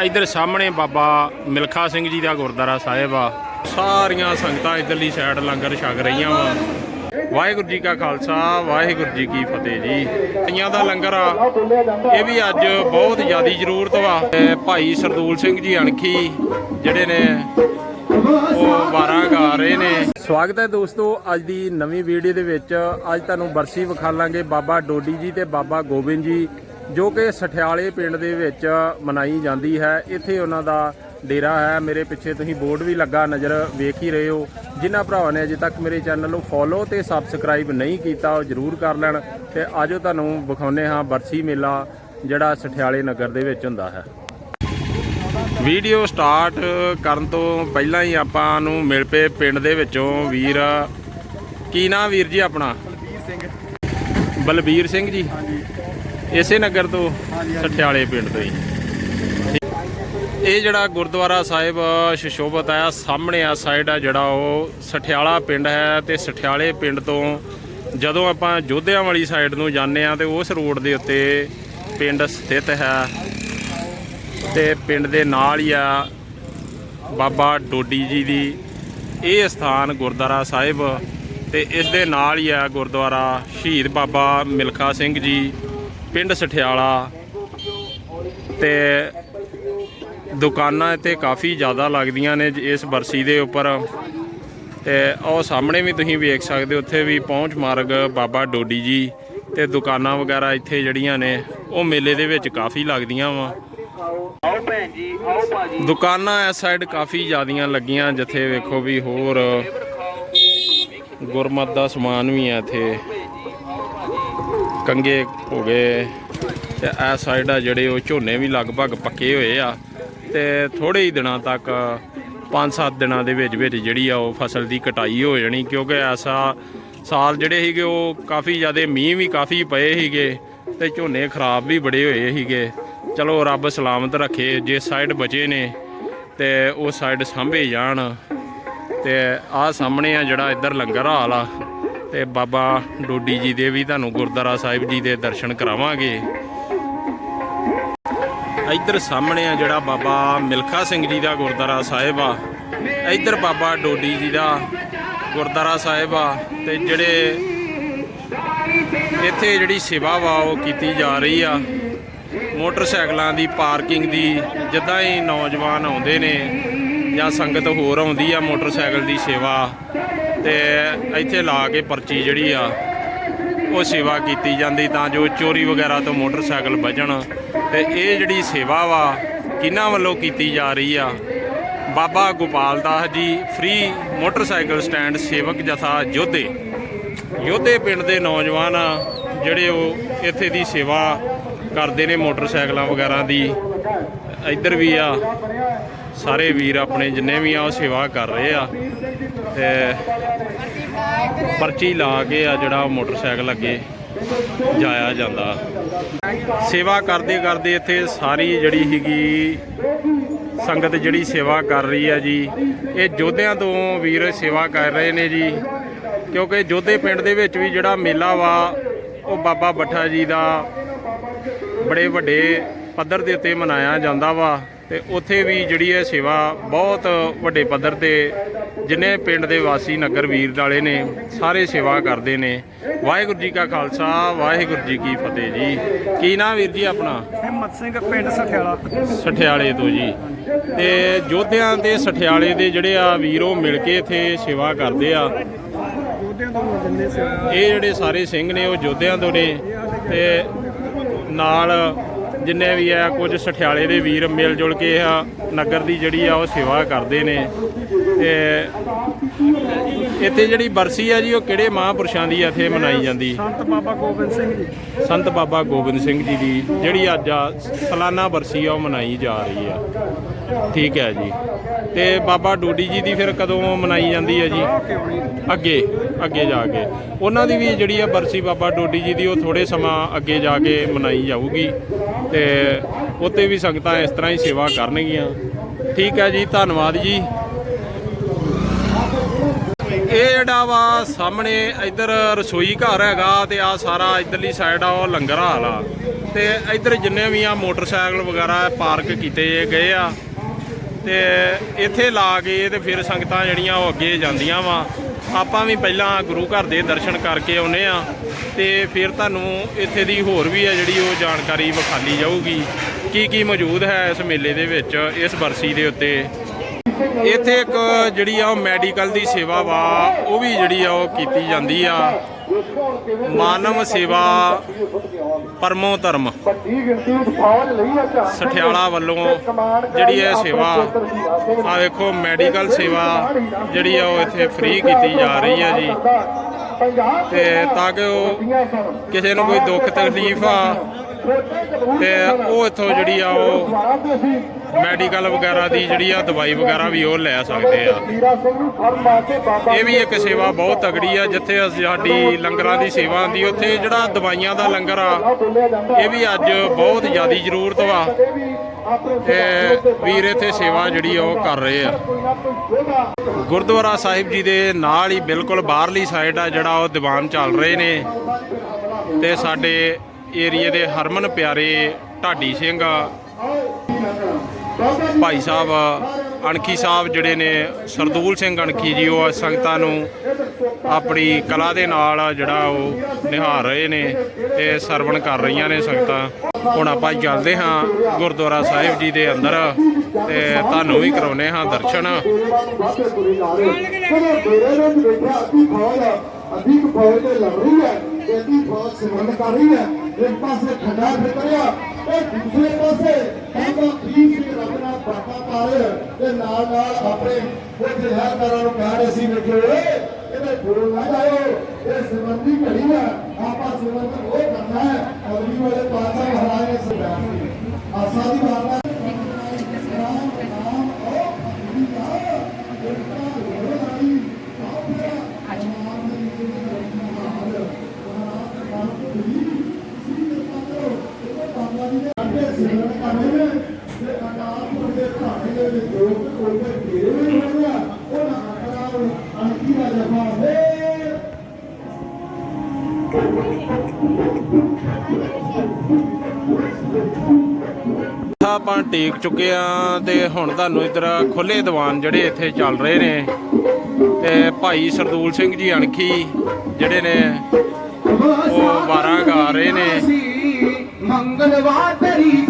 ਇਧਰ ਸਾਹਮਣੇ ਬਾਬਾ ਮਿਲਖਾ ਸਿੰਘ ਜੀ ਦਾ ਗੁਰਦੁਆਰਾ ਸਾਹਿਬ ਆ। ਸਾਰੀਆਂ ਸੰਗਤਾਂ ਇਧਰਲੀ ਸਾਈਡ ਲੰਗਰ ਛਕ ਰਹੀਆਂ ਵਾ। ਵਾਹਿਗੁਰੂ ਜੀ ਕਾ ਖਾਲਸਾ, ਵਾਹਿਗੁਰੂ ਜੀ ਕੀ ਫਤਿਹ ਜੀ। ਤੀਆਂ ਦਾ ਲੰਗਰ ਆ। ਇਹ ਵੀ ਅੱਜ ਬਹੁਤ ਜ਼ਿਆਦੀ ਜ਼ਰੂਰਤ ਵਾ। ਭਾਈ ਸਰਦੂਲ ਸਿੰਘ ਜੀ ਅਣਖੀ, ਜਿਹੜੇ ਨੇ ਉਹ ਬਾਰਾਂ ਗਾ ਰਹੇ ਨੇ। ਸਵਾਗਤ ਹੈ ਦੋਸਤੋ ਅੱਜ ਦੀ ਨਵੀਂ ਵੀਡੀਓ ਦੇ ਵਿੱਚ। ਅੱਜ ਤੁਹਾਨੂੰ ਬਰਸੀ ਵਿਖਾਲਾਂਗੇ ਬਾਬਾ ਡੋਡੀ ਜੀ ਤੇ ਬਾਬਾ ਗੋਬਿੰਦ ਜੀ। ਜੋ ਕਿ ਸਠਿਆਲੇ ਪਿੰਡ ਦੇ ਵਿੱਚ ਮਨਾਈ ਜਾਂਦੀ ਹੈ। ਇੱਥੇ ਉਹਨਾਂ ਦਾ ਡੇਰਾ ਹੈ। ਮੇਰੇ ਪਿੱਛੇ ਤੁਸੀਂ ਬੋਰਡ ਵੀ ਲੱਗਾ ਨਜ਼ਰ ਵੇਖ ਹੀ ਰਹੇ ਹੋ। ਜਿਨ੍ਹਾਂ ਭਰਾਵਾਂ ਨੇ ਅਜੇ ਤੱਕ ਮੇਰੇ ਚੈਨਲ ਨੂੰ ਫੋਲੋ ਤੇ ਸਬਸਕ੍ਰਾਈਬ ਨਹੀਂ ਕੀਤਾ ਉਹ ਜਰੂਰ ਕਰ ਲੈਣ ਤੇ ਆਜੋ ਤੁਹਾਨੂੰ ਵਿਖਾਉਨੇ ਹਾਂ ਬਰਸੀ ਮੇਲਾ ਜਿਹੜਾ ਸਠਿਆਲੇ ਨਗਰ ਦੇ ਵਿੱਚ ਹੁੰਦਾ ਹੈ। ਵੀਡੀਓ ਸਟਾਰਟ ਕਰਨ ਤੋਂ ਪਹਿਲਾਂ ਹੀ ਆਪਾਂ ਨੂੰ ਮਿਲ ਪਏ ਪਿੰਡ ਦੇ ਵਿੱਚੋਂ ਵੀਰ। ਕੀ ਨਾਮ ਵੀਰ ਜੀ ਆਪਣਾ? ਬਲਬੀਰ ਸਿੰਘ। ਜੀ। ਇਸੇ ਨਗਰ ਤੋਂ ਸਠਿਆਲੇ ਪਿੰਡ ਤੋਂ ਹੀ ਇਹ ਜਿਹੜਾ ਗੁਰਦੁਆਰਾ ਸਾਹਿਬ ਸ਼ਸ਼ੋਭਤ ਆ ਸਾਹਮਣੇ ਆ ਸਾਈਡ ਆ ਜਿਹੜਾ ਉਹ ਸਠਿਆਲਾ ਪਿੰਡ ਹੈ ਤੇ ਸਠਿਆਲੇ ਪਿੰਡ ਤੋਂ ਜਦੋਂ ਆਪਾਂ ਜੋਧਿਆਂ ਵਾਲੀ ਸਾਈਡ ਨੂੰ ਜਾਂਦੇ ਆ ਤੇ ਉਸ ਰੋਡ ਦੇ ਉੱਤੇ ਪਿੰਡ ਸਥਿਤ ਹੈ ਤੇ ਪਿੰਡ ਦੇ ਨਾਲ ਹੀ ਆ ਬਾਬਾ ਡੋਡੀ ਜੀ ਦੀ ਇਹ ਸਥਾਨ ਗੁਰਦੁਆਰਾ ਸਾਹਿਬ ਤੇ ਇਸ ਦੇ ਨਾਲ ਹੀ ਆ ਗੁਰਦੁਆਰਾ ਸ਼ਹੀਦ ਬਾਬਾ ਮਿਲਖਾ ਸਿੰਘ ਜੀ ਪਿੰਡ ਸਠਿਆਲਾ ਤੇ ਦੁਕਾਨਾਂ ਇੱਥੇ ਕਾਫੀ ਜ਼ਿਆਦਾ ਲੱਗਦੀਆਂ ਨੇ ਇਸ ਬਰਸੀ ਦੇ ਉੱਪਰ। ਤੇ ਉਹ ਸਾਹਮਣੇ ਵੀ ਤੁਸੀਂ ਵੇਖ ਸਕਦੇ ਹੋ ਉੱਥੇ ਵੀ ਪਹੁੰਚ ਮਾਰਗ ਬਾਬਾ ਡੋਡੀ ਜੀ ਤੇ ਦੁਕਾਨਾਂ ਵਗੈਰਾ ਇੱਥੇ ਜਿਹੜੀਆਂ ਨੇ ਉਹ ਮੇਲੇ ਦੇ ਵਿੱਚ ਕਾਫੀ ਲੱਗਦੀਆਂ ਵਾ। ਦੁਕਾਨਾਂ ਇਸ ਸਾਈਡ ਕਾਫੀ ਜ਼ਿਆਦੀਆਂ ਲੱਗੀਆਂ ਜਿੱਥੇ ਵੇਖੋ ਵੀ ਹੋਰ ਗੁਰਮਤ ਦਾ ਸਮਾਨ ਵੀ ਹੈ ਇੱਥੇ। ਕੰਗੇ ਹੋ ਗਏ ਤੇ ਇਸ ਸਾਈਡ ਆ ਜਿਹੜੇ ਉਹ ਝੋਨੇ ਵੀ ਲਗਭਗ ਪੱਕੇ ਹੋਏ ਆ ਤੇ ਥੋੜੇ ਹੀ ਦਿਨਾਂ ਤੱਕ 5-7 ਦਿਨਾਂ ਦੇ ਵਿੱਚ ਵਿੱਚ ਜਿਹੜੀ ਆ ਉਹ ਫਸਲ ਦੀ ਕਟਾਈ ਹੋ ਜਾਣੀ ਕਿਉਂਕਿ ਐਸਾ ਸਾਲ ਜਿਹੜੇ ਸੀਗੇ ਉਹ ਕਾਫੀ ਜ਼ਿਆਦਾ ਮੀਂਹ ਵੀ ਕਾਫੀ ਪਏ ਸੀਗੇ ਤੇ ਝੋਨੇ ਖਰਾਬ ਵੀ ਬੜੇ ਹੋਏ ਸੀਗੇ। ਚਲੋ ਰੱਬ ਸਲਾਮਤ ਰੱਖੇ, ਜੇ ਸਾਈਡ ਬਚੇ ਨੇ ਤੇ ਉਹ ਸਾਈਡ ਸਾਂਭੇ ਜਾਣ ਤੇ ਆਹ ਸਾਹਮਣੇ ਆ ਜਿਹੜਾ ਇੱਧਰ ਲੰਗਰ ਹਾਲ ਆ ਤੇ ਬਾਬਾ ਡੋਡੀ ਜੀ ਦੇ ਵੀ ਤੁਹਾਨੂੰ ਗੁਰਦੁਆਰਾ ਸਾਹਿਬ ਜੀ ਦੇ ਦਰਸ਼ਨ ਕਰਾਵਾਂਗੇ। ਇੱਧਰ ਸਾਹਮਣੇ ਆ ਜਿਹੜਾ ਬਾਬਾ ਮਿਲਖਾ ਸਿੰਘ ਜੀ ਦਾ ਗੁਰਦੁਆਰਾ ਸਾਹਿਬ ਆ। ਇੱਧਰ ਬਾਬਾ ਡੋਡੀ ਜੀ ਦਾ ਗੁਰਦੁਆਰਾ ਸਾਹਿਬ ਆ ਤੇ ਜਿਹੜੇ ਇੱਥੇ ਜਿਹੜੀ ਸੇਵਾ ਵਾ ਉਹ ਕੀਤੀ ਜਾ ਰਹੀ ਆ। ਮੋਟਰਸਾਈਕਲਾਂ ਦੀ ਪਾਰਕਿੰਗ ਦੀ ਜਿੱਦਾਂ ਹੀ ਨੌਜਵਾਨ ਆਉਂਦੇ ਨੇ ਜਾਂ ਸੰਗਤ ਹੋਰ ਆਉਂਦੀ ਆ ਮੋਟਰਸਾਈਕਲ ਦੀ ਸੇਵਾ ਤੇ ਇੱਥੇ ਲਾ ਕੇ ਪਰਚੀ ਜਿਹੜੀ ਆ, ਉਹ ਸੇਵਾ ਕੀਤੀ ਜਾਂਦੀ ਤਾਂ ਜੋ ਚੋਰੀ ਵਗੈਰਾ ਤੋਂ ਮੋਟਰਸਾਈਕਲ ਬਚਣ ਤੇ ਇਹ ਜਿਹੜੀ ਸੇਵਾ ਵਾ, ਕਿਹਨਾਂ ਵੱਲੋਂ ਕੀਤੀ ਜਾ ਰਹੀ ਆ? ਬਾਬਾ Gopal Das ji free motorcycle stand ਸੇਵਕ ਜਥਾ ਯੋਧੇ। ਯੋਧੇ ਪਿੰਡ ਦੇ ਨੌਜਵਾਨ ਆ, ਜਿਹੜੇ ਉਹ ਇੱਥੇ ਦੀ ਸੇਵਾ ਕਰਦੇ ਨੇ ਮੋਟਰਸਾਈਕਲਾਂ ਵਗੈਰਾ ਦੀ। ਇੱਧਰ ਵੀ ਆ, ਸਾਰੇ ਵੀਰ ਆਪਣੇ ਜਿੰਨੇ ਵੀ ਆ, ਉਹ ਸੇਵਾ ਕਰ ਰਹੇ ਆ। ਤੇ ਪਰਚੀ ਲਾ ਕੇ ਆ ਜਿਹੜਾ ਮੋਟਰਸਾਈਕਲ ਅੱਗੇ ਜਾਇਆ ਜਾਂਦਾ। ਸੇਵਾ ਕਰਦੇ ਕਰਦੇ ਇੱਥੇ ਸਾਰੀ ਜਿਹੜੀ ਹੈਗੀ ਸੰਗਤ ਜਿਹੜੀ ਸੇਵਾ ਕਰ ਰਹੀ ਹੈ ਜੀ, ਇਹ ਜੋਧਿਆਂ ਤੋਂ ਵੀਰ ਸੇਵਾ ਕਰ ਰਹੇ ਨੇ ਜੀ, ਕਿਉਂਕਿ ਜੋਧੇ ਪਿੰਡ ਦੇ ਵਿੱਚ ਵੀ ਜਿਹੜਾ ਮੇਲਾ ਵਾ, ਉਹ ਬਾਬਾ ਬੱਠਾ ਜੀ ਦਾ ਬੜੇ ਵੱਡੇ ਪੱਧਰ ਦੇ ਉੱਤੇ ਮਨਾਇਆ ਜਾਂਦਾ ਵਾ। ਤੇ ਉੱਥੇ ਵੀ ਜਿਹੜੀ ਇਹ ਸੇਵਾ ਬਹੁਤ ਵੱਡੇ ਪੱਧਰ ਤੇ ਜਿੰਨੇ ਪਿੰਡ ਦੇ ਵਾਸੀ ਨਗਰ ਵੀਰ ਵਾਲੇ ਨੇ ਸਾਰੇ ਸੇਵਾ ਕਰਦੇ ਨੇ। ਵਾਹਿਗੁਰੂ ਜੀ ਕਾ ਖਾਲਸਾ ਵਾਹਿਗੁਰੂ ਜੀ ਕੀ ਫਤਿਹ ਜੀ। ਕੀ ਨਾਮ ਵੀਰ ਜੀ ਆਪਣਾ? ਹਿੰਮਤ ਸਿੰਘ ਪਿੰਡ ਸਠਿਆਲਾ। ਸਠਿਆਲੇ ਤੋਂ ਜੀ। ਤੇ ਜੋਧਿਆਂ ਦੇ ਸਠਿਆਲੇ ਦੇ ਜਿਹੜੇ ਆ ਵੀਰ ਉਹ ਮਿਲ ਕੇ ਇੱਥੇ ਸੇਵਾ ਕਰਦੇ ਆ। ਇਹ ਜਿਹੜੇ ਸਾਰੇ ਸਿੰਘ ਨੇ ਉਹ ਜੋਧਿਆਂ ਤੋਂ ਨੇ। ਤੇ ਨਾਲ ਜਿੰਨੇ ਵੀ ਆ ਕੁਝ ਸਠਿਆਲੇ ਦੇ ਵੀਰ ਮਿਲ ਜੁਲ ਕੇ ਆ ਨਗਰ ਦੀ ਜਿਹੜੀ ਆ ਉਹ ਸੇਵਾ ਕਰਦੇ ਨੇ। ਤੇ ਇੱਥੇ ਜਿਹੜੀ ਬਰਸੀ ਆ ਜੀ ਉਹ ਕਿਹੜੇ ਮਹਾਂਪੁਰਸ਼ਾਂ ਦੀ ਇੱਥੇ ਮਨਾਈ ਜਾਂਦੀ? ਸੰਤ ਬਾਬਾ ਗੋਬਿੰਦ ਸਿੰਘ ਜੀ। ਸੰਤ ਬਾਬਾ ਗੋਬਿੰਦ ਸਿੰਘ ਜੀ ਦੀ ਜਿਹੜੀ ਅੱਜ ਆ ਸਾਲਾਨਾ ਬਰਸੀ ਆ ਉਹ ਮਨਾਈ ਜਾ ਰਹੀ ਆ। ਠੀਕ ਹੈ ਜੀ। ਤੇ ਬਾਬਾ ਡੋਡੀ ਜੀ ਦੀ ਫਿਰ ਕਦੋਂ ਮਨਾਈ ਜਾਂਦੀ ਹੈ ਜੀ? ਅੱਗੇ ਅੱਗੇ ਜਾ ਕੇ। ਉਹਨਾਂ ਦੀ ਵੀ ਜਿਹੜੀ ਆ ਬਰਸੀ ਬਾਬਾ ਡੋਡੀ ਜੀ ਦੀ, ਉਹ ਥੋੜੇ ਸਮਾਂ ਅੱਗੇ ਜਾ ਕੇ ਮਨਾਈ ਜਾਊਗੀ। ਤੇ ਉੱਤੇ ਵੀ ਸੰਗਤਾਂ ਇਸ ਤਰ੍ਹਾਂ ਹੀ ਸੇਵਾ ਕਰਨਗੀਆਂ। ਠੀਕ ਹੈ ਜੀ, ਧੰਨਵਾਦ ਜੀ। ਇਹ ਜਿਹੜਾ ਵਾ ਸਾਹਮਣੇ ਇੱਧਰ ਰਸੋਈ ਘਰ ਹੈਗਾ ਤੇ ਆ ਸਾਰਾ ਇੱਧਰਲੀ ਸਾਈਡ ਆ, ਉਹ ਲੰਗਰ ਹਾਲ ਆ। ਤੇ ਇੱਧਰ ਜਿੰਨੇ ਵੀ ਆ ਮੋਟਰਸਾਈਕਲ ਵਗੈਰਾ ਪਾਰਕ ਕੀਤੇ ਗਏ ਆ। ਤੇ ਇੱਥੇ ਲਾ ਕੇ ਤੇ ਫਿਰ ਸੰਗਤਾਂ ਜਿਹੜੀਆਂ ਉਹ ਅੱਗੇ ਜਾਂਦੀਆਂ ਵਾ। ਆਪਾਂ ਵੀ ਪਹਿਲਾਂ ਗੁਰੂ ਘਰ ਦੇ ਦਰਸ਼ਨ ਕਰਕੇ ਆਉਨੇ ਆ ਤੇ ਫਿਰ ਤੁਹਾਨੂੰ ਇੱਥੇ ਦੀ ਹੋਰ ਵੀ ਹੈ ਜਿਹੜੀ ਉਹ ਜਾਣਕਾਰੀ ਵਿਖਾਲੀ ਜਾਊਗੀ। ਕੀ ਕੀ ਮੌਜੂਦ ਹੈ ਇਸ ਮੇਲੇ ਦੇ ਵਿੱਚ, ਇਸ ਬਰਸੀ ਦੇ ਉੱਤੇ? ਇੱਥੇ ਇੱਕ ਜਿਹੜੀ ਆ ਉਹ ਮੈਡੀਕਲ ਦੀ ਸੇਵਾ ਵਾ, ਉਹ ਵੀ ਜਿਹੜੀ ਆ ਉਹ ਕੀਤੀ ਜਾਂਦੀ ਆ। ਮਾਨਵ ਸੇਵਾ ਪਰਮੋ ਧਰਮ। ਸਠਿਆਲਾ ਵੱਲੋਂ ਜਿਹੜੀ ਇਹ ਸੇਵਾ ਆ ਵੇਖੋ, ਮੈਡੀਕਲ ਸੇਵਾ ਜਿਹੜੀ ਆ ਉਹ ਇੱਥੇ ਫ੍ਰੀ ਕੀਤੀ ਜਾ ਰਹੀ ਹੈ ਜੀ। ਤੇ ਤਾਂ ਕਿ ਉਹ ਕਿਸੇ ਨੂੰ ਕੋਈ ਦੁੱਖ ਤਕਲੀਫ ਆ ਤੇ ਉਹ ਇੱਥੋਂ ਜਿਹੜੀ ਆ ਉਹ ਮੈਡੀਕਲ ਵਗੈਰਾ ਦੀ ਜਿਹੜੀ ਆ ਦਵਾਈ ਵਗੈਰਾ ਵੀ ਉਹ ਲੈ ਸਕਦੇ ਆ। ਇਹ ਵੀ ਇੱਕ ਸੇਵਾ ਬਹੁਤ ਤਗੜੀ ਆ, ਜਿੱਥੇ ਅਸੀਂ- ਸਾਡੀ ਲੰਗਰਾਂ ਦੀ ਸੇਵਾ ਹੁੰਦੀ, ਉੱਥੇ ਜਿਹੜਾ ਦਵਾਈਆਂ ਦਾ ਲੰਗਰ ਆ, ਇਹ ਵੀ ਅੱਜ ਬਹੁਤ ਜ਼ਿਆਦਾ ਜ਼ਰੂਰਤ ਵਾ। ਤੇ ਵੀਰ ਇੱਥੇ ਸੇਵਾ ਜਿਹੜੀ ਆ ਉਹ ਕਰ ਰਹੇ ਆ। ਗੁਰਦੁਆਰਾ ਸਾਹਿਬ ਜੀ ਦੇ ਨਾਲ ਹੀ ਬਿਲਕੁਲ ਬਾਹਰਲੀ ਸਾਈਡ ਆ ਜਿਹੜਾ ਉਹ ਦੀਵਾਨ ਚੱਲ ਰਹੇ ਨੇ। ਤੇ ਸਾਡੇ ਏਰੀਏ ਦੇ ਹਰਮਨ ਪਿਆਰੇ ਢਾਡੀ ਸਿੰਘ, ਭਾਈ ਸਾਹਿਬ, ਅਣਖੀ ਸਾਹਿਬ ਜਿਹੜੇ ਨੇ, ਸਰਦੂਲ ਸਿੰਘ ਅਣਖੀ ਜੀ, ਉਹ ਸੰਗਤਾਂ ਨੂੰ ਆਪਣੀ ਕਲਾ ਦੇ ਨਾਲ ਜਿਹੜਾ ਉਹ ਨਿਹਾਰ ਰਹੇ ਨੇ ਤੇ ਸਰਵਣ ਕਰ ਰਹੀਆਂ ਨੇ ਸੰਗਤਾਂ। ਹੁਣ ਆਪਾਂ ਚੱਲਦੇ ਹਾਂ ਗੁਰਦੁਆਰਾ ਸਾਹਿਬ ਜੀ ਦੇ ਅੰਦਰ ਤੇ ਤੁਹਾਨੂੰ ਵੀ ਕਰਾਉਨੇ ਹਾਂ ਦਰਸ਼ਨ। ਅਧਿਕ ਫੌਜ ਤੇ ਲੜ ਰਹੀ ਹੈ ਤੇ ਅਧਿਕ ਫੌਜ ਸਿਮਰਨ ਕਰ ਰਹੀ ਹੈ। ਇੱਕ ਪਾਸੇ ਖੱਡਾ ਫਿਕਰਿਆ, ਤੇ ਦੂਸਰੇ ਪਾਸੇ ਬਾਬਾ ਫਰੀਦ ਸਿੰਘ ਰਘੁਨਾਥ ਬਾਬਾ ਪਾ ਰਿਹਾ ਤੇ ਨਾਲ ਨਾਲ ਆਪਣੇ ਉੱਥੇ ਹਰਦਾਰਾਂ ਨੂੰ ਕਹਿ ਰਹੇ ਸੀ ਵੇਖੋ ਇਹਦੇ ਗੁਰੂ ਨਾ ਜਾਇਓ, ਇਹ ਸਿਮਰਨ ਘੜੀ ਹੈ ਆਪਾਂ ਸਿਮਰਨ ਉਹ ਕਰਨਾ ਹੈ। ਅਗਲੀ ਵਾਲੇ ਪਾਸਾ ਮਹਾਰਾਜ ਨੇ ਸਮਝਾਇਆ ਆਸਾ ਦੀ ਵਾਰਤਾ ਮੱਥਾ ਟੇਕ ਚੁੱਕੇ ਆ ਤੇ ਹੁਣ ਤੁਹਾਨੂੰ ਇਧਰ ਖੁੱਲੇ ਦੀਵਾਨ ਜਿਹੜੇ ਇੱਥੇ ਚੱਲ ਰਹੇ ਨੇ। ਤੇ ਭਾਈ ਸਰਦੂਲ ਸਿੰਘ ਜੀ ਅਣਖੀ ਜਿਹੜੇ ਨੇ, ਉਹ ਵਾਰਾਂ ਗਾ ਰਹੇ ਨੇ। ਮੰਗਲਵਾਰ ਤਰੀਕ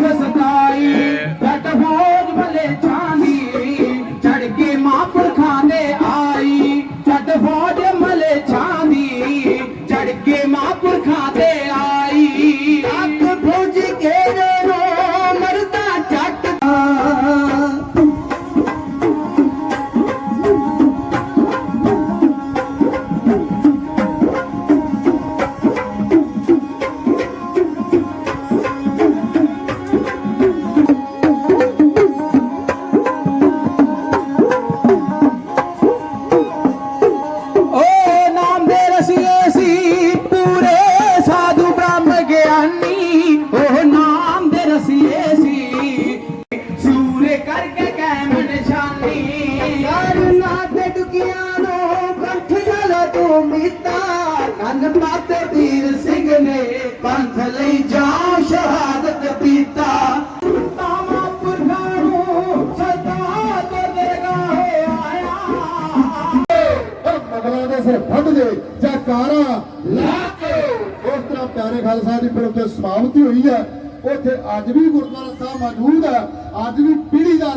ਪਾਤੇ ਵੀਰ ਸਿੰਘ ਨੇ ਪੰਥ ਲਈ ਜਾਨ ਸ਼ਹਾਦਤ ਪੀਤਾ ਤਾਮਾ ਪੁਰਖਾਂ ਨੂੰ ਸਦਾ ਤੇ ਦਰਗਾਹੇ ਆਇਆ ਮਗਲਾਂ ਦੇ ਸਿਰ ਫੱਟ ਦੇ ਜਾਂ ਕਾਰਾ ਲਾ ਕੇ। ਉਸ ਤਰ੍ਹਾਂ ਪਿਆਰੇ ਖਾਲਸਾ ਦੀ ਫਿਰ ਉੱਥੇ ਸਮਾਪਤੀ ਹੋਈ ਹੈ। ਉੱਥੇ ਅੱਜ ਵੀ ਗੁਰਦੁਆਰਾ ਸਾਹਿਬ ਮੌਜੂਦ ਹੈ ਅੱਜ ਵੀ ਪੀੜ੍ਹੀ ਦਰ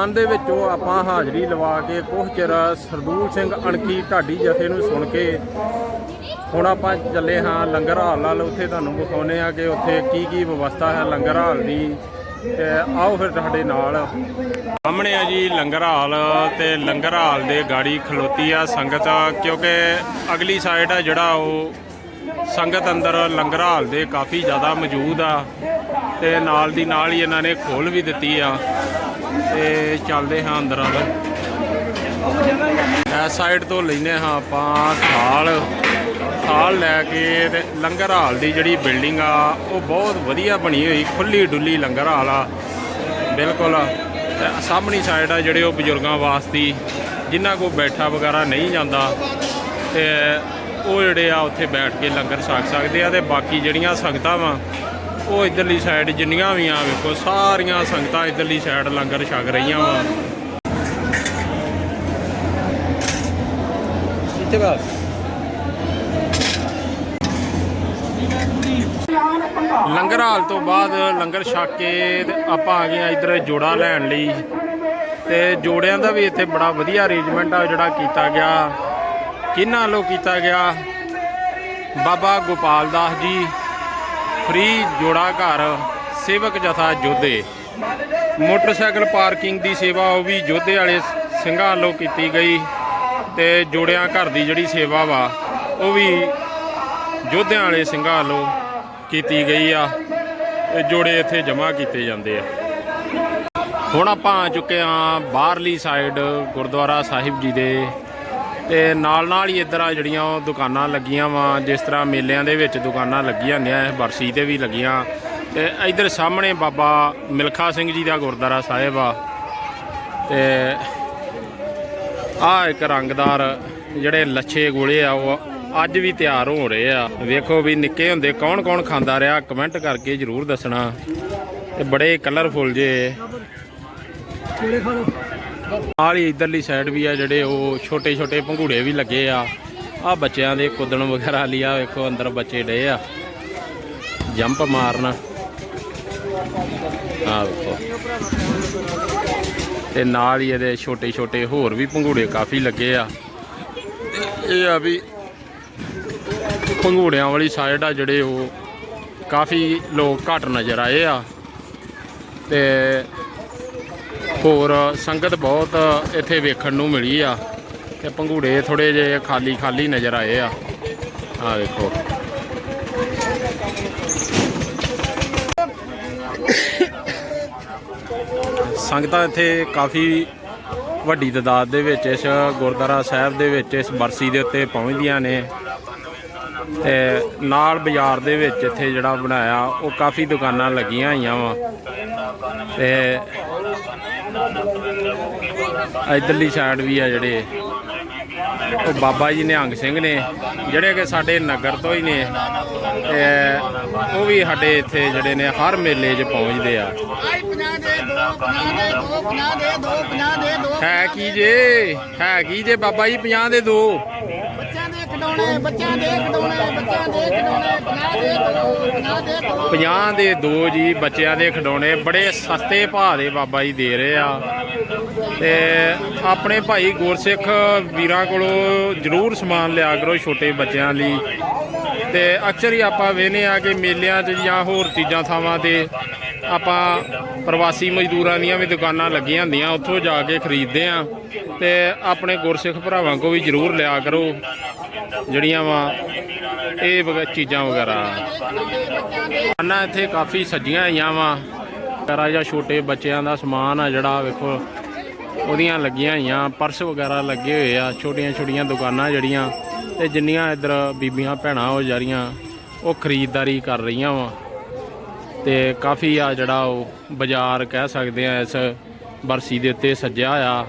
ਪੀੜ੍ਹੀ ਦੀਵਾਨ ਦੇ ਵਿੱਚੋਂ ਆਪਾਂ ਹਾਜ਼ਰੀ ਲਵਾ ਕੇ ਕੁਝ ਚਿਰ ਸਰਦੂਲ ਸਿੰਘ ਅਣਖੀ ਢਾਡੀ ਜਥੇ ਨੂੰ ਸੁਣ ਕੇ ਹੁਣ ਆਪਾਂ ਚੱਲੇ ਹਾਂ ਲੰਗਰ ਹਾਲ ਨਾਲ। ਉੱਥੇ ਤੁਹਾਨੂੰ ਵਿਖਾਉਨੇ ਆ ਕਿ ਉੱਥੇ ਕੀ ਕੀ ਵਿਵਸਥਾ ਹੈ ਲੰਗਰ ਹਾਲ ਦੀ। ਤੇ ਆਓ ਫਿਰ ਤੁਹਾਡੇ ਨਾਲ। ਸਾਹਮਣੇ ਆ ਜੀ ਲੰਗਰ ਹਾਲ ਤੇ ਲੰਗਰ ਹਾਲ ਦੇ ਗਾੜੀ ਖਲੋਤੀ ਆ ਸੰਗਤ, ਕਿਉਂਕਿ ਅਗਲੀ ਸਾਈਡ ਆ ਜਿਹੜਾ ਉਹ ਸੰਗਤ ਅੰਦਰ ਲੰਗਰ ਹਾਲ ਦੇ ਕਾਫੀ ਜ਼ਿਆਦਾ ਮੌਜੂਦ ਆ। ਤੇ ਨਾਲ ਦੀ ਨਾਲ ਹੀ ਇਹਨਾਂ ਨੇ ਖੋਲ ਵੀ ਦਿੱਤੀ ਆ ਤੇ ਚੱਲਦੇ ਹਾਂ ਅੰਦਰ ਵੱਲ। ਇਸ ਸਾਈਡ ਤੋਂ ਲੈਨੇ ਹਾਂ ਆਪਾਂ ਥਾਲ। ਥਾਲ ਲੈ ਕੇ ਤੇ ਲੰਗਰ ਹਾਲ ਦੀ ਜਿਹੜੀ ਬਿਲਡਿੰਗ ਆ, ਉਹ ਬਹੁਤ ਵਧੀਆ ਬਣੀ ਹੋਈ, ਖੁੱਲੀ ਡੁੱਲੀ ਲੰਗਰ ਹਾਲ ਆ। ਬਿਲਕੁਲ। ਤੇ ਸਾਹਮਣੀ ਸਾਈਡ ਆ ਜਿਹੜੇ ਉਹ ਬਜ਼ੁਰਗਾਂ ਵਾਸਤੇ ਜਿਨ੍ਹਾਂ ਕੋ ਬੈਠਾ ਵਗੈਰਾ ਨਹੀਂ ਜਾਂਦਾ, ਤੇ ਉਹ ਜਿਹੜੇ ਆ ਉੱਥੇ ਬੈਠ ਕੇ ਲੰਗਰ ਛਕ ਸਕਦੇ ਆ ਤੇ ਬਾਕੀ ਜਿਹੜੀਆਂ ਸੰਗਤਾਂ ਵਾ ਉਹ ਇਧਰਲੀ ਸਾਈਡ ਜਿੰਨੀਆਂ ਵੀ ਆ, ਵੇਖੋ, ਸਾਰੀਆਂ ਸੰਗਤਾਂ ਇਧਰਲੀ ਸਾਈਡ ਲੰਗਰ ਛਕ ਰਹੀਆਂ ਵਾ। ਇੱਥੇ ਬਸ ਲੰਗਰ ਹਾਲ ਤੋਂ ਬਾਅਦ ਲੰਗਰ ਛਕ ਕੇ ਆਪਾਂ ਆ ਗਏ ਆ ਇਧਰ ਜੋੜਾ ਲੈਣ ਲਈ। ਤੇ ਜੋੜਿਆਂ ਦਾ ਵੀ ਇੱਥੇ ਬੜਾ ਵਧੀਆ ਅਰੇਂਜਮੈਂਟ ਆ, ਜਿਹੜਾ ਕੀਤਾ ਗਿਆ। ਕਿਹਨਾਂ ਵੱਲੋਂ ਕੀਤਾ ਗਿਆ? ਬਾਬਾ ਗੋਪਾਲ ਦਾਸ ਜੀ। ਫ੍ਰੀ ਜੋੜਾ ਘਰ, ਸੇਵਕ ਜਥਾ ਜੋਧੇ ਮੋਟਰਸਾਈਕਲ ਪਾਰਕਿੰਗ ਦੀ ਸੇਵਾ ਉਹ ਵੀ ਜੋਧੇ ਵਾਲੇ ਸਿੰਘਾਂ ਵੱਲੋਂ ਕੀਤੀ ਗਈ ਤੇ ਜੋੜਿਆਂ ਘਰ ਦੀ ਜਿਹੜੀ ਸੇਵਾ ਵਾ, ਉਹ ਵੀ ਜੋਧਿਆਂ ਵਾਲੇ ਸਿੰਘਾਂ ਵੱਲੋਂ ਕੀਤੀ ਗਈ ਆ। ਤੇ ਜੋੜੇ ਇੱਥੇ ਜਮ੍ਹਾਂ ਕੀਤੇ ਜਾਂਦੇ ਆ। ਹੁਣ ਆਪਾਂ ਆ ਚੁੱਕੇ ਆ ਬਾਹਰਲੀ ਸਾਈਡ ਗੁਰਦੁਆਰਾ ਸਾਹਿਬ ਜੀ ਦੇ ਤੇ ਨਾਲ ਨਾਲ ਹੀ ਇੱਧਰ ਆ ਜਿਹੜੀਆਂ ਉਹ ਦੁਕਾਨਾਂ ਲੱਗੀਆਂ ਵਾ, ਜਿਸ ਤਰ੍ਹਾਂ ਮੇਲਿਆਂ ਦੇ ਵਿੱਚ ਦੁਕਾਨਾਂ ਲੱਗੀਆਂ ਹੁੰਦੀਆਂ, ਇਹ ਬਰਸੀ ਤੇ ਵੀ ਲੱਗੀਆਂ। ਤੇ ਇੱਧਰ ਸਾਹਮਣੇ ਬਾਬਾ ਮਿਲਖਾ ਸਿੰਘ ਜੀ ਦਾ ਗੁਰਦੁਆਰਾ ਸਾਹਿਬ ਆ। ਤੇ ਆ ਇੱਕ ਰੰਗਦਾਰ ਜਿਹੜੇ ਲੱਛੇ ਗੋਲੇ ਆ, ਉਹ ਅੱਜ ਵੀ ਤਿਆਰ ਹੋ ਰਹੇ ਆ। ਵੇਖੋ ਵੀ ਨਿੱਕੇ ਹੁੰਦੇ ਕੌਣ ਕੌਣ ਖਾਂਦਾ ਰਿਹਾ ਕਮੈਂਟ ਕਰਕੇ ਜਰੂਰ ਦੱਸਣਾ। ਤੇ ਬੜੇ ਕਲਰਫੁਲ ਜੇ। ਕਿਹੜੇ ਖਾ ਲਓ ਨਾਲ ਹੀ ਇਧਰਲੀ ਸਾਈਡ ਵੀ ਆ ਜਿਹੜੇ ਉਹ ਛੋਟੇ ਛੋਟੇ ਪੰਘੂੜੇ ਵੀ ਲੱਗੇ ਆ। ਆ ਬੱਚਿਆਂ ਦੇ ਕੁੱਦਣ ਵਗੈਰਾ ਲਈ ਆ, ਵੇਖੋ ਅੰਦਰ ਬੱਚੇ ਡੇ ਆ। ਜੰਪ ਮਾਰਨ। ਆ ਵੇਖੋ। ਤੇ ਨਾਲ ਹੀ ਇਹਦੇ ਛੋਟੇ ਛੋਟੇ ਹੋਰ ਵੀ ਪੰਘੂੜੇ ਕਾਫੀ ਲੱਗੇ ਆ। ਇਹ ਆ ਵੀ ਪੰਘੂੜਿਆਂ ਵਾਲੀ ਸਾਈਡ ਆ ਜਿਹੜੇ ਉਹ ਕਾਫੀ ਲੋਕ ਘੱਟ ਨਜ਼ਰ ਆਏ ਆ। ਤੇ ਹੋਰ ਸੰਗਤ ਬਹੁਤ ਇੱਥੇ ਵੇਖਣ ਨੂੰ ਮਿਲੀ ਆ ਤੇ ਪੰਘੂੜੇ ਥੋੜੇ ਜਿਹੇ ਖਾਲੀ ਖਾਲੀ ਨਜ਼ਰ ਆਏ ਆ। ਆ ਦੇਖੋ ਸੰਗਤਾਂ ਇੱਥੇ ਕਾਫੀ ਵੱਡੀ ਤਦਾਦ ਦੇ ਵਿੱਚ ਇਸ ਗੁਰਦੁਆਰਾ ਸਾਹਿਬ ਦੇ ਵਿੱਚ, ਇਸ ਬਰਸੀ ਦੇ ਉੱਤੇ ਪਹੁੰਚਦੀਆਂ ਨੇ ਤੇ ਨਾਲ ਬਾਜ਼ਾਰ ਦੇ ਵਿੱਚ ਇੱਥੇ ਜਿਹੜਾ ਬਣਾਇਆ, ਉਹ ਕਾਫੀ ਦੁਕਾਨਾਂ ਲੱਗੀਆਂ ਹੋਈਆਂ ਵਾ ਤੇ ਇਧਰਲੀ ਸਾਈਡ ਵੀ ਆ ਜਿਹੜੇ। ਉਹ ਬਾਬਾ ਜੀ ਨਿਹੰਗ ਸਿੰਘ ਨੇ, ਜਿਹੜੇ ਕਿ ਸਾਡੇ ਨਗਰ ਤੋਂ ਹੀ ਨੇ। ਉਹ ਵੀ ਸਾਡੇ ਇੱਥੇ ਜਿਹੜੇ ਨੇ, ਹਰ ਮੇਲੇ 'ਚ ਪਹੁੰਚਦੇ ਆ। ਹੈ ਕੀ ਜੇ? ਹੈ ਕੀ ਜੇ ਬਾਬਾ ਜੀ? 50 ਦੇ ਦੋ। ਬੱਚਿਆਂ ਦੇ ਬੱਚਿਆਂ ਦੇ ਖਿਡੌਣੇ ਬੱਚਿਆਂ ਦੇ ਖਿਡੌਣੇ 50 ਦੇ 2 50 ਦੇ 2 50 ਦੇ ਦੋ ਜੀ, ਬੱਚਿਆਂ ਦੇ ਖਿਡੌਣੇ ਬੜੇ ਸਸਤੇ ਭਾਅ ਦੇ ਬਾਬਾ ਜੀ ਦੇ ਰਹੇ ਆ। ਤੇ ਆਪਣੇ ਭਾਈ ਗੁਰਸਿੱਖ ਵੀਰਾਂ ਕੋਲੋਂ ਜ਼ਰੂਰ ਸਮਾਨ ਲਿਆ ਕਰੋ ਛੋਟੇ ਬੱਚਿਆਂ ਲਈ। ਤੇ ਅਕਸਰ ਹੀ ਆਪਾਂ ਵੇਖਦੇ ਆ ਕਿ ਮੇਲਿਆਂ 'ਚ ਜਾਂ ਹੋਰ ਚੀਜ਼ਾਂ ਥਾਵਾਂ ਤੇ ਆਪਾਂ ਪ੍ਰਵਾਸੀ ਮਜ਼ਦੂਰਾਂ ਦੀਆਂ ਵੀ ਦੁਕਾਨਾਂ ਲੱਗੀਆਂ ਹੁੰਦੀਆਂ, ਉੱਥੋਂ ਜਾ ਕੇ ਖਰੀਦਦੇ ਆ ਤੇ ਆਪਣੇ ਗੁਰਸਿੱਖ ਭਰਾਵਾਂ ਕੋ ਵੀ ਜ਼ਰੂਰ ਲਿਆ ਕਰੋ ਜਿਹੜੀਆਂ ਵਾ ਇਹ ਵਗ- ਚੀਜ਼ਾਂ ਵਗੈਰਾ। ਦੁਕਾਨਾਂ ਇੱਥੇ ਕਾਫੀ ਸੱਜੀਆਂ ਆਈਆਂ ਵਾ। ਵਗੈਰਾ ਜਾਂ ਛੋਟੇ ਬੱਚਿਆਂ ਦਾ ਸਮਾਨ ਆ ਜਿਹੜਾ, ਵੇਖੋ, ਉਹਦੀਆਂ ਲੱਗੀਆਂ ਹੋਈਆਂ। ਪਰਸ ਵਗੈਰਾ ਲੱਗੇ ਹੋਏ ਆ, ਛੋਟੀਆਂ ਛੋਟੀਆਂ ਦੁਕਾਨਾਂ ਜਿਹੜੀਆਂ, ਤੇ ਜਿੰਨੀਆਂ ਇੱਧਰ ਬੀਬੀਆਂ ਭੈਣਾਂ ਉਹ ਜਾ ਰਹੀਆਂ ਉਹ ਖਰੀਦਦਾਰੀ ਕਰ ਰਹੀਆਂ ਵਾ। ਤੇ ਕਾਫੀ ਆ ਜਿਹੜਾ ਉਹ ਬਾਜ਼ਾਰ ਕਹਿ ਸਕਦੇ ਆ, ਇਸ ਬਰਸੀ ਦੇ ਉੱਤੇ ਸੱਜਿਆ ਆ।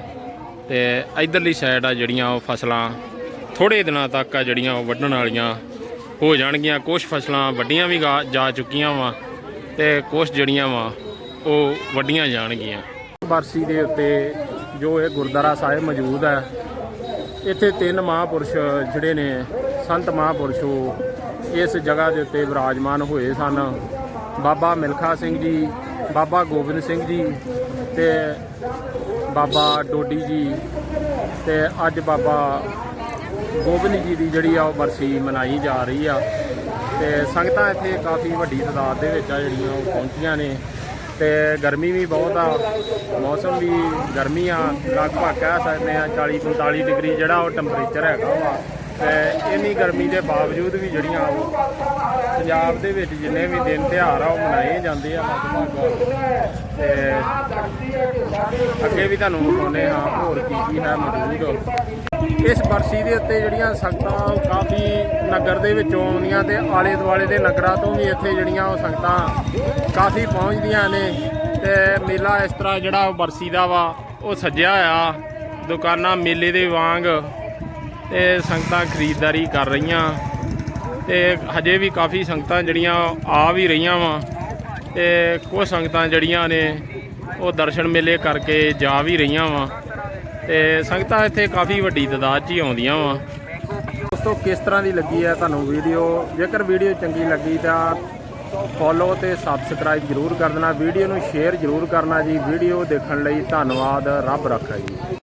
ਤੇ ਇਧਰਲੀ ਸਾਈਡ ਆ ਜਿਹੜੀਆਂ ਉਹ ਫਸਲਾਂ ਥੋੜੇ ਦਿਨਾਂ ਤੱਕ ਆ ਜਿਹੜੀਆਂ ਉਹ ਵੱਢਣ ਵਾਲੀਆਂ ਹੋ ਜਾਣਗੀਆਂ। ਕੁਝ ਫਸਲਾਂ ਵੱਡੀਆਂ ਵੀ ਗਾ- ਜਾ ਚੁੱਕੀਆਂ ਵਾ ਤੇ ਕੁਝ ਜਿਹੜੀਆਂ ਵਾ ਉਹ ਵੱਡੀਆਂ ਜਾਣਗੀਆਂ। ਬਰਸੀ ਦੇ ਉੱਤੇ ਜੋ ਇਹ ਗੁਰਦੁਆਰਾ ਸਾਹਿਬ ਮੌਜੂਦ ਹੈ ਇੱਥੇ ਤਿੰਨ ਮਹਾਪੁਰਸ਼ ਜਿਹੜੇ ਨੇ, ਸੰਤ ਮਹਾਪੁਰਸ਼ ਉਹ ਇਸ ਜਗ੍ਹਾ ਦੇ ਉੱਤੇ ਵਿਰਾਜਮਾਨ ਹੋਏ ਸਨ। ਬਾਬਾ ਮਿਲਖਾ ਸਿੰਘ ਜੀ, ਬਾਬਾ ਗੋਬਿੰਦ ਸਿੰਘ ਜੀ ਤੇ ਬਾਬਾ ਡੋਡੀ ਜੀ ਤੇ ਅੱਜ ਬਾਬਾ ਗੋਬਿੰਦ ਜੀ ਦੀ ਜਿਹੜੀ ਆ ਉਹ ਬਰਸੀ ਮਨਾਈ ਜਾ ਰਹੀ ਆ। ਤੇ ਸੰਗਤਾਂ ਇੱਥੇ ਕਾਫੀ ਵੱਡੀ ਤਾਦਾਦ ਦੇ ਵਿੱਚ ਆ ਜਿਹੜੀਆਂ ਉਹ ਪਹੁੰਚੀਆਂ ਨੇ। ਤੇ ਗਰਮੀ ਵੀ ਬਹੁਤ ਆ, ਮੌਸਮ ਵੀ ਗਰਮੀ ਆ, ਲਗਭਗ ਕਹਿ ਸਕਦੇ ਆ 40 45 ਡਿਗਰੀ ਜਿਹੜਾ ਉਹ ਟੈਂਪਰੇਚਰ ਹੈਗਾ ਵਾ। ਤੇ ਇੰਨੀ ਗਰਮੀ ਦੇ ਬਾਵਜੂਦ ਵੀ ਜਿਹੜੀਆਂ ਉਹ ਪੰਜਾਬ ਦੇ ਵਿੱਚ ਜਿੰਨੇ ਵੀ ਦਿਨ ਤਿਉਹਾਰ ਆ, ਉਹ ਮਨਾਏ ਜਾਂਦੇ ਆ ਲਗਭਗ ਤੇ ਅੱਗੇ ਵੀ ਤੁਹਾਨੂੰ ਵਿਖਾਉਂਦੇ ਹਾਂ, ਹੋਰ ਕੀ ਕੀ ਹੈ ਮੌਜੂਦ। ਇਸ ਬਰਸੀ ਦੇ ਉੱਤੇ ਜਿਹੜੀਆਂ ਸੰਗਤਾਂ, ਉਹ ਕਾਫੀ ਨਗਰ ਦੇ ਵਿੱਚੋਂ ਆਉਂਦੀਆਂ ਤੇ ਆਲੇ ਦੁਆਲੇ ਦੇ ਨਗਰਾਂ ਤੋਂ ਵੀ ਇੱਥੇ ਜਿਹੜੀਆਂ ਉਹ ਸੰਗਤਾਂ ਕਾਫੀ ਪਹੁੰਚਦੀਆਂ ਨੇ। ਤੇ ਮੇਲਾ ਇਸ ਤਰ੍ਹਾਂ ਜਿਹੜਾ ਉਹ ਬਰਸੀ ਦਾ ਵਾ, ਉਹ ਸੱਜਿਆ ਆ ਦੁਕਾਨਾਂ ਮੇਲੇ ਦੇ ਵਾਂਗ ਤੇ ਸੰਗਤਾਂ ਖਰੀਦਦਾਰੀ ਕਰ ਰਹੀਆਂ। ਤੇ ਹਜੇ ਵੀ ਕਾਫੀ ਸੰਗਤਾਂ ਜਿਹੜੀਆਂ ਆ ਵੀ ਰਹੀਆਂ ਵਾ ਤੇ ਕੁਝ ਸੰਗਤਾਂ ਜਿਹੜੀਆਂ ਨੇ ਉਹ ਦਰਸ਼ਨ ਮੇਲੇ ਕਰਕੇ ਜਾ ਵੀ ਰਹੀਆਂ ਵਾ ਤੇ ਸੰਗਤਾਂ ਇੱਥੇ ਕਾਫੀ ਵੱਡੀ ਤਾਦਾਦ 'ਚ ਹੀ ਆਉਂਦੀਆਂ ਵਾ। ਦੋਸਤੋ, ਕਿਸ ਤਰ੍ਹਾਂ ਦੀ ਲੱਗੀ ਹੈ ਤੁਹਾਨੂੰ ਵੀਡੀਓ? ਜੇਕਰ ਵੀਡੀਓ ਚੰਗੀ ਲੱਗੀ ਤਾਂ ਫੋਲੋ ਤੇ ਸਬਸਕ੍ਰਾਈਬ ਜਰੂਰ ਕਰ ਦੇਣਾ। ਵੀਡੀਓ ਨੂੰ ਸ਼ੇਅਰ ਜਰੂਰ ਕਰਨਾ ਜੀ। ਵੀਡੀਓ ਦੇਖਣ ਲਈ ਧੰਨਵਾਦ। ਰੱਬ ਰੱਖਾ ਜੀ।